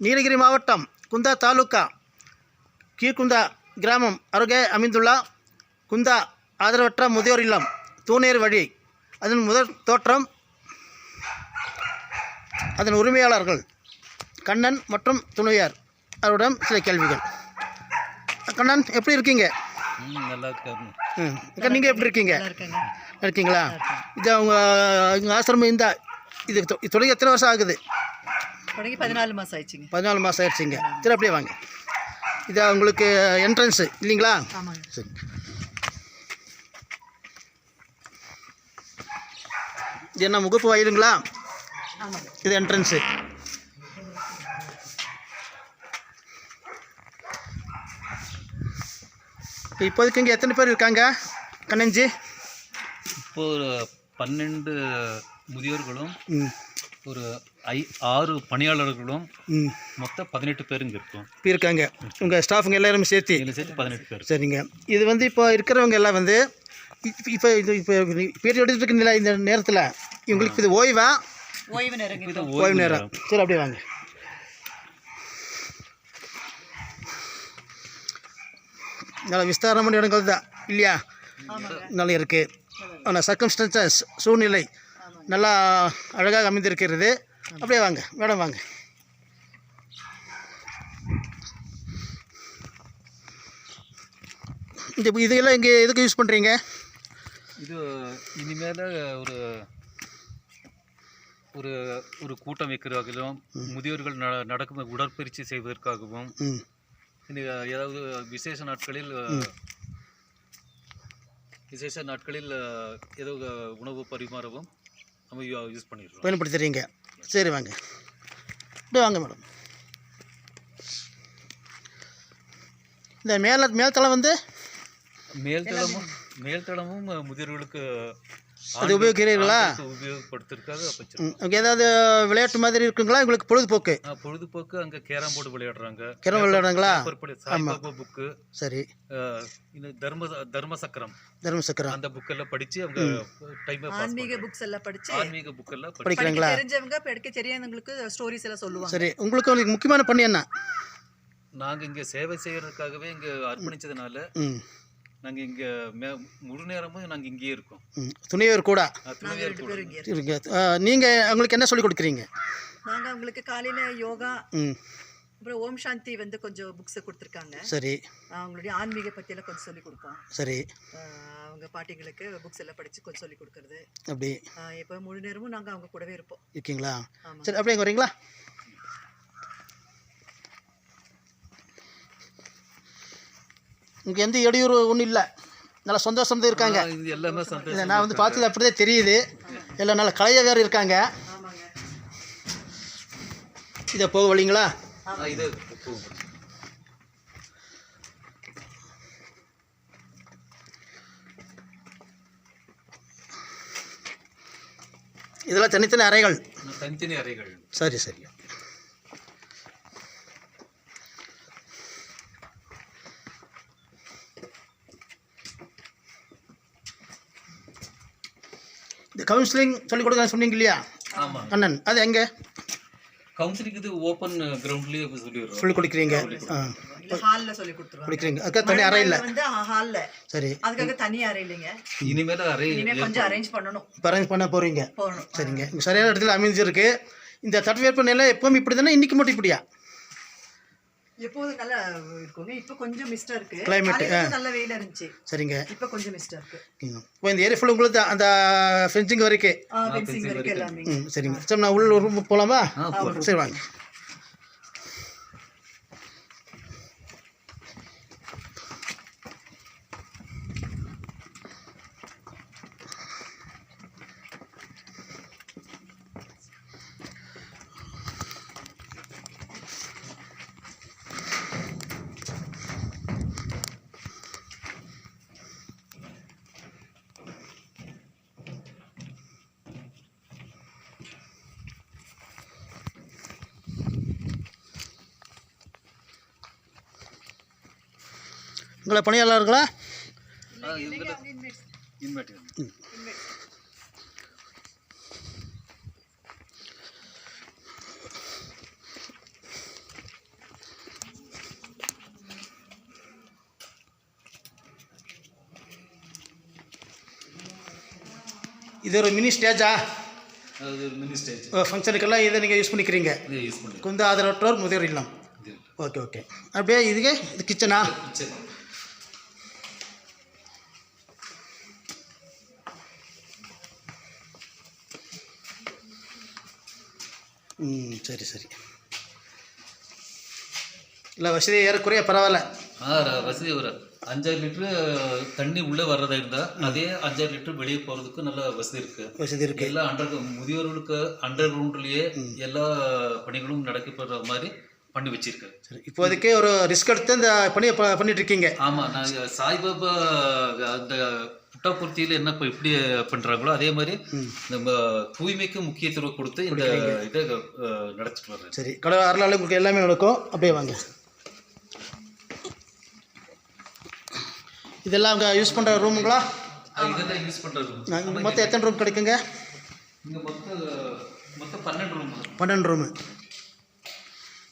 நீலகிரி மாவட்டம் குந்தா தாலுக்கா கீழ்குந்தா கிராமம் அருகே அமைந்துள்ள குந்தா ஆதரவற்ற முதியோர் இல்லம் தூணேர் வழி. அதன் முதல் தோற்றம் அதன் உரிமையாளர்கள் கண்ணன் மற்றும் துணையார் அவரிடம் சில கேள்விகள். கண்ணன் எப்படி இருக்கீங்க? அக்கா நீங்கள் எப்படி இருக்கீங்க? இருக்கேங்க. இருக்கீங்களா? இது அவங்க ஆசிரமம் இந்த இது தொ- இது தொடங்கி எத்தனை வருஷம் ஆகுது? தொடங்கி பதினாலு மாதம் ஆயிடுச்சுங்க. பதினாலு மாதம் ஆயிடுச்சுங்க. சரி அப்படியே வாங்க. இது உங்களுக்கு என்ட்ரன்ஸு இல்லைங்களா? ஆமாங்க. சரி. இது என்ன முகப்பு வாயிலுங்களா? ஆமாங்க. இது என்ட்ரன்ஸு இப்போ இப்போதைக்கு இங்கே எத்தனை பேர் இருக்காங்க? கண்ணஞ்சி? இப்போ பன்னெண்டு முதியோர்களும் ம். ஒரு ஐ ஆறு பணியாளர்களும் மொத்தம் பதினெட்டு பேர் இங்கே இருக்கோம். இப்போ இருக்காங்க உங்கள் ஸ்டாஃபுங்க எல்லாருமே சேர்த்து. சேர்த்து பதினெட்டு பேர். சரிங்க. இது வந்து இப்போ இருக்கிறவங்க எல்லாம் வந்து இப்~ இப்போ இது இப்போ எடுத்துட்டு இருக்கீங்களா இந்த நேரத்தில் இவங்களுக்கு இது ஓய்வா? ஓய்வு இது ஓய்வு நேரம். சரி அப்படியே வாங்க. நல்ல விஸ்தாரமான இடங்கள் தான். இல்லையா? நல்லா இருக்குது ஆனால் சர்க்கம்ஸ்டன்சஸ் சூழ்நிலை நல்லா அழகாக அமைந்திருக்கிறது. அப்படியே வாங்க மேடம் வாங்க. இந்த இதெல்லாம் இங்கே எதுக்கு யூஸ் பண்ணுறீங்க இது இனிமேல் ஒரு ஒரு ஒரு கூட்டம் வைக்கிறதாகவும் முதியோர்கள் ந நடக்கும் உடற்பயிற்சி செய்வதற்காகவும் ஏதாவது விசேஷ நாட்களில் விசேஷ நாட்களில் ஏதோ உணவு பரிமாறவும் நம்ம யூஸ் பண்ணிடுறோம். பயன்படுத்துகிறீங்க சரி வாங்க. அப்படியே வாங்க மேடம். இந்த மேலே மேல்தளம் வந்து மேல்தளமும் மேல்தளமும் முதியோர்களுக்கு அது உபயோகிக்கிறீர்களா? அங்கே ஏதாவது விளையாட்டு மாதிரி இருக்குங்களா? உங்களுக்கு பொழுதுபோக்கு. பொழுதுபோக்கு அங்கே கேரம் போர்டு விளையாடுறாங்க. Paper Saibaba book. சரி. இந்த தர்ம தர்ம சக்கரம் தர்மசக்கரம். அந்த புக்கெல்லாம் படிச்சு அவங்க டைம் பாஸ் ஆன்மீக புக்ஸ் எல்லாம் படிச்சு ஆன்மீக புக்கெல்லாம் படி படிக்கிறீங்களா? தெரிஞ்சவங்க படிக்க தெரியாதவங்களுக்கு ஸ்டோரிஸ் எல்லாம் சொல்லுவாங்க. சரி உங்களுக்கு உங்களுக்கு முக்கியமான பணி என்ன? நாங்க இங்க சேவை செய்யறதுக்காகவே இங்க அர்ப்பணிச்சதுனால ம் நாங்க இங்க மே- முழு நேரமும் நாங்க இங்கேயே இருக்கோம். ம் துணைவர் கூட? ஆ, துணைவியார் கூட. பேர் இங்க இருங்க நீங்கள் உங்களுக்கு என்ன சொல்லிக் கொடுக்குறீங்க? நாங்க அவங்களுக்கு காலையில யோகா ம். அப்புறம் ஓம் சாந்தி வந்து கொஞ்சம் புக்ஸ் கொடுத்துருக்காங்க. சரி. அவங்களுடைய ஆன்மீக பத்தி எல்லாம் கொஞ்சம் சொல்லி கொடுப்போம். சரி. அவங்க பாட்டிங்களுக்கு புக்ஸ் எல்லாம் படிச்சு கொஞ்சம் சொல்லி கொடுக்கறது. அப்படி. இப்போ முழு நேரமும் நாங்க அவங்க கூடவே இருப்போம். இருக்கீங்களா. சரி அப்படியே வரீங்களா? இங்கே எந்த இடையூறு ஒன்றும் இல்லை. நல்லா சந்தோஷம் தான் இருக்காங்க. எல்லாமே நான் வந்து பார்த்தது அப்படிதான் தெரியுது. எல்லாம் நல்ல கலைய வேறு இருக்காங்க. இதை போக வழிங்களா. இதெல்லாம் தனித்தனி அறைகள். தனித்தனி அறைகள். சரி சரி. இந்த கவுன்சிலிங் சொல்லிக் கொடுக்க சொன்னீங்க இல்லையா? ஆமா. அண்ணன் அது எங்கே? கவுன்சிலிங் இது ஓப்பன் கிரவுண்ட்லயே சொல்லிடுறோம். சொல்லிக் கொடுக்குறீங்க. ஆ. இல்ல ஹால்ல சொல்லி கொடுத்துருவாங்க. கொடுக்குறீங்க. அதுக்காக தனி அறை இல்லை. வந்து ஹால்ல சரி. அதுக்காக தனி அறை இல்லைங்க. இனிமேல் அறை இனிமே கொஞ்சம் அரேஞ்ச் பண்ணணும். இப்போ அரேஞ்ச் பண்ண போகிறீங்க போகணும். சரிங்க. இங்க சரியான இடத்துல அமைஞ்சிருக்கு. இந்த தட்பவெப்ப நிலை எப்பவும் இப்படி தானே இன்றைக்கி மட்டும் இப்படியா? எப்போதும் நல்லா இருக்குங்க. இப்போ கொஞ்சம் மிஸ்டா இருக்கு. வந்து நல்ல வெயில இருந்துச்சு. சரிங்க. இப்போ கொஞ்சம் மிஸ்டா இருக்கு. இப்போ இந்த ஏரியா ஃபுல்லாக உங்களுக்கு அந்த ஃபென்சிங் வரைக்கும் ஃபென்சிங் வரைக்கும் எல்லாமே. ம் சரிங்க. சரி நான் உள்ள ரூம் போகலாமா சரி வாங்க. உங்களை பணியாளர்களா இது ஒரு மினி ஸ்டேஜா ஃபங்க்ஷனுக்கெல்லாம் இதை நீங்கள் யூஸ் பண்ணிக்கிறீங்க? குந்த ஆதரவற்றோர் முதியோர் இல்லம். ஓகே ஓகே அப்படியே இதுக்கு இது கிச்சனா கிச்சன் ம் சரி சரி. இல்லை வசதி ஏறக்குறைய பரவாயில்ல. ஆ வசதி ஒரு அஞ்சாறு லிட்டரு தண்ணி உள்ளே வர்றதா இருந்தா அதே அஞ்சாறு லிட்டர் வெளியே போறதுக்கு நல்ல வசதி இருக்கு. வசதி இருக்கு. எல்லா அண்டர் முதியோர்களுக்கு அண்டர் கிரவுண்ட்லயே எல்லா பணிகளும் நடைபெற மாதிரி பண்ணி வச்சிருக்காரு சரி இப்போதைக்கு ஒரு ரிஸ்க் எடுத்து இந்த பணியை பண்ணிட்டு இருக்கீங்க. ஆமா நாங்க சாய்பாபா அந்த புட்டாபூர்த்தியில என்ன இப்போ எப்படி பண்றாங்களோ அதே மாதிரி நம்ம தூய்மைக்கு முக்கியத்துவம் கொடுத்து இந்த இதை நடத்திட்டு வர்றேன் சரி கடவுள் அருளால் உங்களுக்கு எல்லாமே நடக்கும். அப்படியே வாங்க. இதெல்லாம் அங்கே யூஸ் பண்ணுற ரூமுங்களா இதெல்லாம் யூஸ் பண்றது நாங்கள் மொத்தம் எத்தனை ரூம் கிடைக்குங்க? இங்க மொத்தம் மொத்தம் பன்னெண்டு ரூம் பன்னெண்டு ரூமு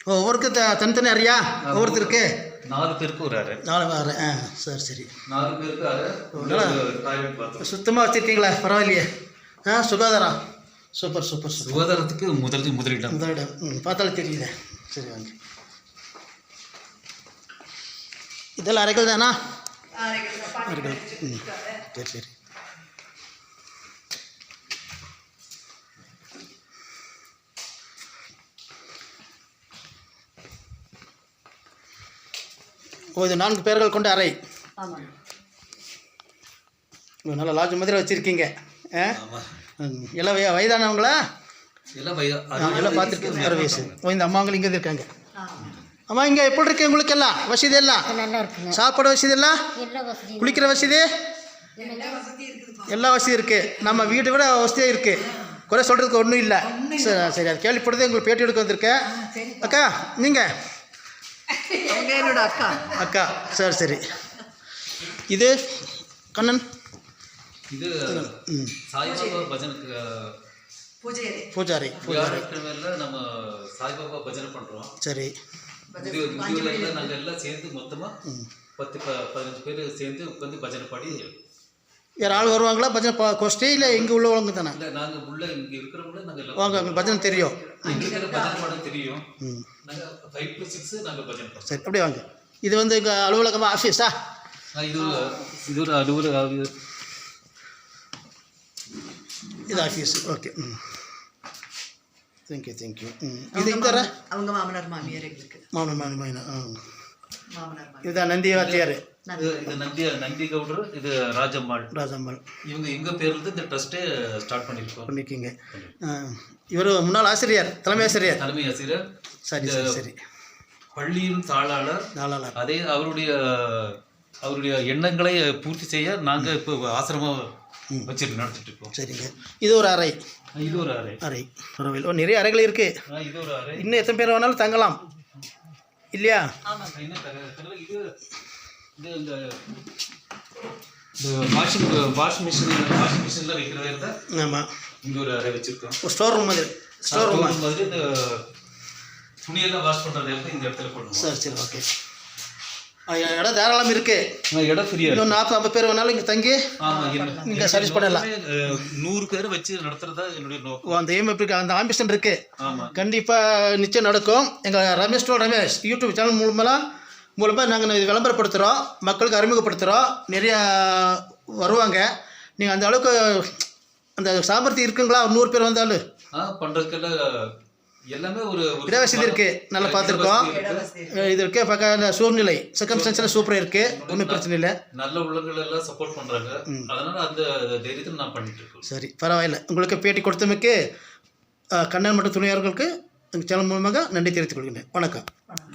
ஓ ஒவ்வொருக்கு த தனித்தனி அறையா? ஒவ்வொருத்தருக்கு? நாலு பேருக்கு ஒரு அறை நாலு அறை ஆ சரி சரி. நாலு பேருக்கு அறை சுத்தமாக வச்சுருக்கீங்களா பரவாயில்லையே. ஆ சுகாதாரம். சூப்பர் சூப்பர் சுகாதாரத்துக்கு முதல் முதலிடம். முதலிடம். ம் பார்த்தாலே தெரியுதே சரி வாங்க. இதெல்லாம் அறைகள் தானா? அறைகள் ம். சரி சரி. ஓ இது நான்கு பேர்கள் கொண்ட அறை. நல்ல லாட்ஜ் மாதிரி வச்சுருக்கீங்க. எல்லாம் வய- வயதானவங்களா? எல்லாம் பார்த்துருக்கேன் அறுபது வயசு. ஓ இந்த அம்மாங்களும் இங்கே இருக்காங்க. அம்மா இங்கே எப்படி இருக்கு உங்களுக்கு எல்லாம்? வசதி எல்லாம்? சாப்பாடு வசதி எல்லாம்? எல்லா வசதியும் குளிக்கிற வசதி? எல்லா வசதியும் இருக்குது. நம்ம வீட்டை விட வசதியாக இருக்குது குறை சொல்கிறதுக்கு ஒன்றும் இல்லை. சரி சரி அது கேள்விப்படுது உங்களுக்கு பேட்டி எடுக்க வந்திருக்கேன். அக்கா நீங்கள் என்னோட அக்கா. அக்கா சரி சரி. இது கண்ணன்? இது சாய்பாபா பஜனுக்கு பூஜை அறை பூஜாரி வியாழக்கிழமையில நம்ம சாய்பாபா பஜனை பண்றோம். சரி. முதியோர் முதியோர்ல நாங்க எல்லாம் சேர்ந்து மொத்தமா பத்து ப- பதினஞ்சு பேர் சேர்ந்து உட்காந்து பஜனை பாடி வேறு ஆள் வருவாங்களா? பஜனை பா கோஷ்டி இல்லை இங்கே உள்ளவங்க தானே? இல்ல நாங்க உள்ள இங்க இருக்கிறவங்கள நாங்க எல்லாம் வாங்க உங்களுக்கு பஜனை தெரியும். தெரியும். சரி அப்படியே வாங்க. இது வந்து எங்கள் அலுவலகமா ஆஃபீஸா இது ஒரு- இது ஒரு அலுவலக இது ஆஃபீஸ் ஓகே ம். தேங்க்யூ தேங்க்யூ ம். இது இந்த? அவங்க மாமனார் மாமியார் எங்களுக்கு. மாமன் ஆ. மாமியார் இதுதான் நந்தி வாத்தியார். இது நந்தி நந்தி கவுடர் இது ராஜம்மாள். ராஜம்மாள். இவங்க எங்க பேர்ல இருந்து இந்த ட்ரஸ்ட்டே ஸ்டார்ட் பண்ணிருக்கோம் பண்ணிருக்கீங்க இவர் முன்னாள் ஆசிரியர் தலைமை ஆசிரியர். தலைமை ஆசிரியர். சரி சரி சரி. பள்ளியின் தாளாளர். நாளாளர் அதே அவருடைய அவருடைய எண்ணங்களை பூர்த்தி செய்ய நாங்க இப்போ ஆசிரமம் வச்சுட்டு நடத்திட்டு இருக்கோம் சரிங்க. இது ஒரு அறை. இது ஒரு அறை. அறை. பரவாயில்ல. நிறைய அறைகள் இருக்குது இது ஒரு அறை. இன்னும் எத்தனை பேர் வேணாலும் தங்கலாம். இல்லையா? வாஷிங் வாஷிங் மிஷின் வாஷிங் மிஷின்ல வைக்கிறதா இருந்தா ஆமாம் இங்க ஒரு அறை வச்சிருக்கோம். ஸ்டோர் ரூம் அது ஸ்டோர் ரூம் மாதிரி இந்த துணியெல்லாம் வாஷ் இடத்துல இந்த இடத்துல பண்ணுவோம் சரி சரி ஓகே இடம் தாராளம் இருக்குது இடம் ஃப்ரீயா இன்னும் நாற்பது ஐம்பது பேர் வேணாலும் இங்கே தங்கி இங்க service பண்ணலாம். நூறு பேரை வச்சு நடத்துறதா என்னுடைய நோக்கம். அந்த எய்ம் இருக்கு? அந்த ஆம்பிஷன் இருக்குது ஆமா. கண்டிப்பாக நிச்சயம் நடக்கும். எங்கள் ரமேஷ் டோல் ரமேஷ் யூடியூப் சேனல் மூலமாக மூலமாக நாங்கள் இது விளம்பரப்படுத்துகிறோம் மக்களுக்கு அறிமுகப்படுத்துகிறோம் நிறையா வருவாங்க. நீங்கள் அந்த அளவுக்கு அந்த சாமர்த்தியம் இருக்குங்களா? நூறு பேர் வந்தாலும். ஆ பண்றதுக்கெல்லாம் எல்லாமே ஒரு இடவசதி இருக்குது நல்லா பார்த்துருக்கோம். இருக்கு. இது இருக்கே பக்கம் இந்த சூழ்நிலை. சர்க்கம்ஸ்டன்ஸில் சூப்பராக இருக்குது ஒன்றும் பிரச்சனை இல்லை. நல்ல உள்ளங்கள் எல்லாம் சப்போர்ட் பண்றாங்க. அதனால அந்த தைரியத்தில் நான் பண்ணிட்டு இருக்கேன் சரி பரவாயில்ல. உங்களுக்கு பேட்டி கொடுத்தமைக்கு கண்ணன் மற்றும் துணையாளர்களுக்கு எங்கள் சேனல் மூலமாக நன்றி தெரிவித்துக் கொள்கிறேன் வணக்கம். வணக்கம்.